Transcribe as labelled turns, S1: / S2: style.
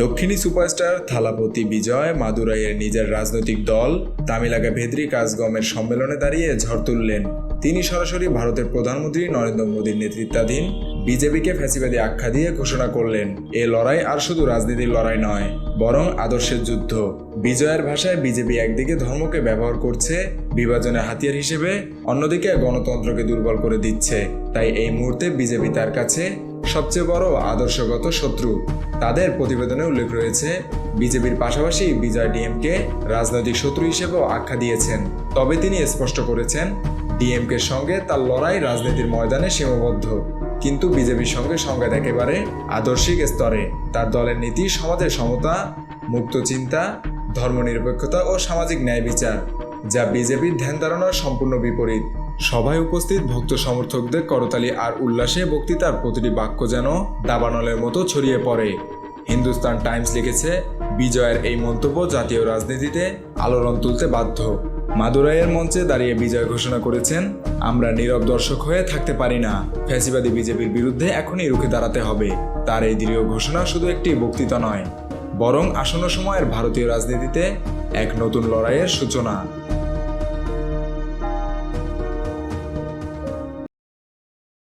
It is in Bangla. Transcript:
S1: দক্ষিণী সুপারস্টার থালাপতি বিজয় মাদুরাইয়ের নিজের রাজনৈতিক দল তামিলাকা ভেদ্রি কাজগমের সম্মেলনে দাঁড়িয়ে ঝড় তুললেন। তিনি সরাসরি ভারতের প্রধানমন্ত্রী নরেন্দ্র মোদীর নেতৃত্বাধীন বিজেপিকে ফ্যাসিবাদী আখ্যা দিয়ে ঘোষণা করলেন। এ লড়াই আর শুধু রাজনীতির লড়াই নয়, বরং আদর্শের যুদ্ধ। বিজয়ের ভাষায় বিজেপি একদিকে ধর্মকে ব্যবহার করছে বিভাজনের হাতিয়ার হিসেবে অন্যদিকে গণতন্ত্রকে দুর্বল করে দিচ্ছে। তাই এই মুহূর্তে বিজেপি তার কাছে সবচেয়ে বড় আদর্শগত শত্রু। তাদের প্রতিবেদনে উল্লেখ রয়েছে, বিজেপির পাশাপাশি বিজয় ডিএমকে রাজনৈতিক শত্রু হিসেবেও আখ্যা দিয়েছেন। তবে তিনি স্পষ্ট করেছেন ডিএমকের সঙ্গে তার লড়াই রাজনীতির ময়দানে সীমাবদ্ধ। কিন্তু বিজেপির সঙ্গে সংঘাত একেবারে আদর্শিক স্তরে। তার দলের নীতি, সমাজের সমতা, মুক্ত চিন্তা, ধর্মনিরপেক্ষতা ও সামাজিক ন্যায় বিচার, যা বিজেপির ধ্যান ধারণার সম্পূর্ণ বিপরীত। সভায় উপস্থিত ভক্ত সমর্থকদের করতালি আর উল্লাসে বক্তৃতার প্রতিটি বাক্য যেন দাবানলের মতো ছড়িয়ে পড়ে। হিন্দুস্তান টাইমস লিখেছে, বিজয়ের এই মন্তব্য জাতীয় রাজনীতিতে আলোড়ন তুলতে বাধ্য। মাদুরাইয়ের মঞ্চে দাঁড়িয়ে বিজয় ঘোষণা করেছেন, আমরা নীরব দর্শক হয়ে থাকতে পারি না। ফ্যাসিবাদী বিজেপির বিরুদ্ধে এখনই রুখে দাঁড়াতে হবে। তার এই দৃঢ় ঘোষণা শুধু একটি বক্তৃতা নয়, বরং আসন্ন সময়ের ভারতীয় রাজনীতিতে এক নতুন লড়াইয়ের সূচনা।